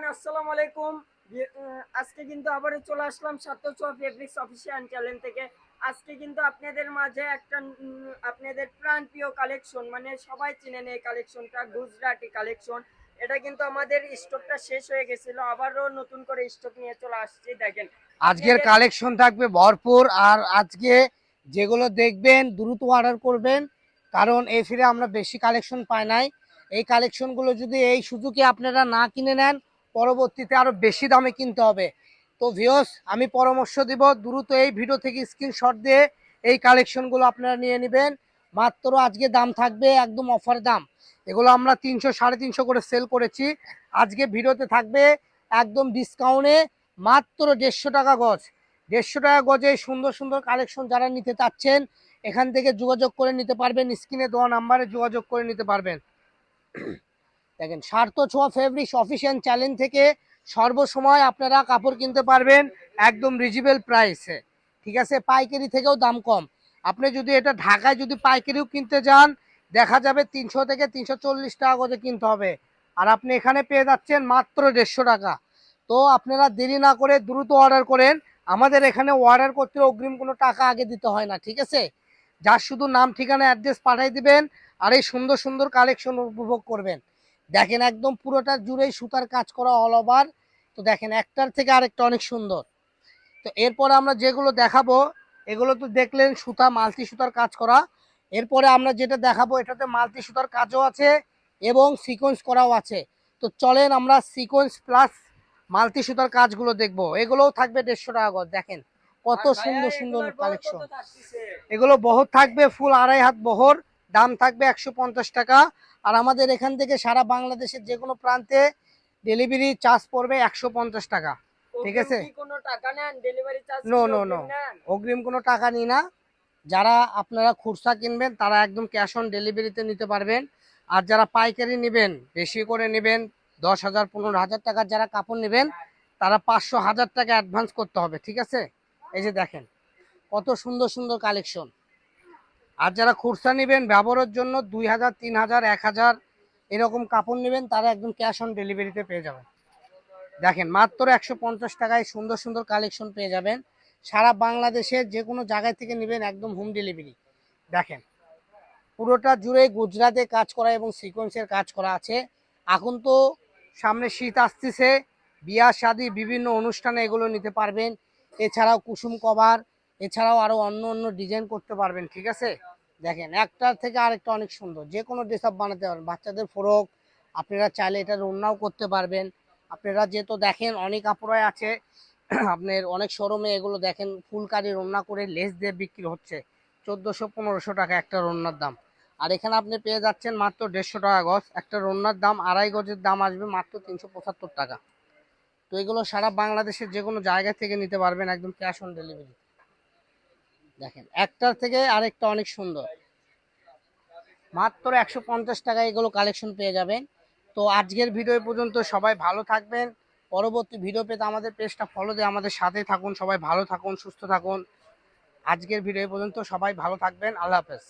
Everyone আসসালামু আলাইকুম। আজকে কিন্তু আবারও চলে আসলাম সাতশো ফেব্রিক্স অফিসিয়াল চ্যানেল থেকে। আজকে কিন্তু আপনাদের মাঝে একটা আপনাদের প্রাণপ্রিয় কালেকশন মানে সবাই চিনেন এই কালেকশনটা গুজরাটি কালেকশন এটা কিন্তু আমাদের স্টকটা শেষ হয়ে গেছিল আবারও নতুন করে স্টক নিয়ে চলে আসছি দেখেন। আজকের কালেকশন থাকবে ভরপুর আর আজকে যেগুলো দেখবেন দ্রুত অর্ডার করবেন কারণ এই ফিরে আমরা বেশি কালেকশন পাই নাই। এই কালেকশনগুলো যদি এই সুযোগে আপনারা না কিনে নেন পরবর্তীতে আরও বেশি দামে কিনতে হবে। তো ভিওস আমি পরামর্শ দিব, দ্রুত এই ভিডিও থেকে স্ক্রিনশট দিয়ে এই কালেকশনগুলো আপনারা নিয়ে নেবেন। মাত্র আজকে দাম থাকবে একদম অফার দাম। এগুলো আমরা তিনশো, সাড়ে তিনশো করে সেল করেছি। আজকে ভিডিওতে থাকবে একদম ডিসকাউন্টে মাত্র দেড়শো টাকা গজ। দেড়শো টাকা গজে সুন্দর সুন্দর কালেকশন যারা নিতে চাচ্ছেন, এখান থেকে যোগাযোগ করে নিতে পারবেন। স্ক্রিনে দেওয়া নাম্বারে যোগাযোগ করে নিতে পারবেন। দেখেন স্বার্থ ছোঁয়া ফেব্রিক্স অফিসিয়াল চ্যানেল থেকে সর্বসময় আপনারা কাপড় কিনতে পারবেন একদম রিজনেবল প্রাইসে ঠিক আছে? পাইকারি থেকেও দাম কম। আপনি যদি এটা ঢাকায় যদি পাইকারিও কিনতে যান, দেখা যাবে তিনশো থেকে তিনশো চল্লিশ টাকা করে কিনতে হবে। আর আপনি এখানে পেয়ে যাচ্ছেন মাত্র দেড়শো টাকা। তো আপনারা দেরি না করে দ্রুত অর্ডার করেন। আমাদের এখানে অর্ডার করতে অগ্রিম কোনো টাকা আগে দিতে হয় না, ঠিক আছে? যার শুধু নাম, ঠিকানা অ্যাড্রেস পাঠিয়ে দিবেন আর এই সুন্দর সুন্দর কালেকশন উপভোগ করবেন। দেখেন একদম পুরোটা জুড়েই সুতার কাজ করা অল ওভার তো দেখেন একটার থেকে আরেকটা অনেক সুন্দর। তো এরপর আমরা যেগুলো দেখাবো এগুলো তো দেখলেন সুতা মালতি সুতার কাজ করা। এরপরে আমরা যেটা দেখাবো এটাতে মালতি সুতার কাজও আছে এবং সিকোয়েন্স করাও আছে। তো চলেন আমরা সিকোয়েন্স প্লাস মালতি সুতার কাজগুলো দেখব। এগুলোও থাকবে দেড়শো টাকা গজ দেখেন। কত সুন্দর সুন্দর কালেকশন এগুলো বহর থাকবে ফুল আড়াই হাত বহর। দাম থাকবে একশো পঞ্চাশ টাকা। আর আমাদের এখান থেকে সারা বাংলাদেশের যে কোনো প্রান্তে ডেলিভারি চার্জ পড়বে একশো পঞ্চাশ টাকা। ঠিক আছে। No, no, no. অগ্রিম কোনো টাকা নিই না। যারা আপনারা খুচরা কিনবেন তারা একদম ক্যাশ অন ডেলিভারিতে নিতে পারবেন। আর যারা পাইকারি নেবেন বেশি করে নেবেন দশ হাজার পনেরো হাজার টাকার যারা কাপড় নেবেন তারা পাঁচশো হাজার টাকা অ্যাডভান্স করতে হবে ঠিক আছে? এই যে দেখেন কত সুন্দর সুন্দর কালেকশন আর যারা খুচরা নেবেন, ব্যবহারের জন্য দুই হাজার, তিন হাজার, এক হাজার এরকম কাপড় নেবেন, তারা একদম ক্যাশ অন ডেলিভারিতে পেয়ে যাবেন। দেখেন, মাত্র একশো পঞ্চাশ টাকায় সুন্দর সুন্দর কালেকশন পেয়ে যাবেন। সারা বাংলাদেশের যে কোনো জায়গায় থেকে নেবেন একদম হোম ডেলিভারি দেখেন, পুরোটা জুড়ে গুজরাটে কাজ করা এবং সিকোয়েন্সের কাজ করা আছে। এখন তো সামনে শীত আসতেছে বিয়া শাদি, বিভিন্ন অনুষ্ঠানে এগুলো নিতে পারবেন। এছাড়াও কুসুম কভার, এছাড়াও আরও অন্য অন্য ডিজাইন করতে পারবেন, ঠিক আছে? দেখেন একটার থেকে আরেকটা অনেক সুন্দর। যে কোনো ড্রেস আপ বানাতে পারবেন বাচ্চাদের ফ্রক, আপনারা চাইলে এটা রান্নাও করতে পারবেন। আপনারা যেহেতু দেখেন, অনেক কাপড়ায় আছে। আপনার অনেক শোরুমে এগুলো দেখেন ফুলকারি রান্না করে লেস দিয়ে বিক্রি হচ্ছে। চোদ্দোশো, পনেরোশো টাকা একটা রন্নার দাম। আর এখানে আপনি পেয়ে যাচ্ছেন মাত্র দেড়শো টাকা গজ। একটা রন্নার দাম আড়াই গজের দাম আসবে মাত্র তিনশো পঁচাত্তর টাকা। তো এগুলো সারা বাংলাদেশের যে কোনো জায়গা থেকে নিতে পারবেন একদম ক্যাশ অন ডেলিভারি দেখেন, একটার থেকে আরেকটা অনেক সুন্দর। মাত্র একশো পঞ্চাশ টাকায় এগুলো কালেকশন পেয়ে যাবেন। তো আজকের ভিডিও পর্যন্ত, সবাই ভালো থাকবেন। পরবর্তী ভিডিও পেতে আমাদের পেজটা ফলো দিয়ে আমাদের সাথে থাকুন। সবাই ভালো থাকুন, সুস্থ থাকুন। আজকের ভিডিও পর্যন্ত, সবাই ভালো থাকবেন। আল্লাহ হাফেজ।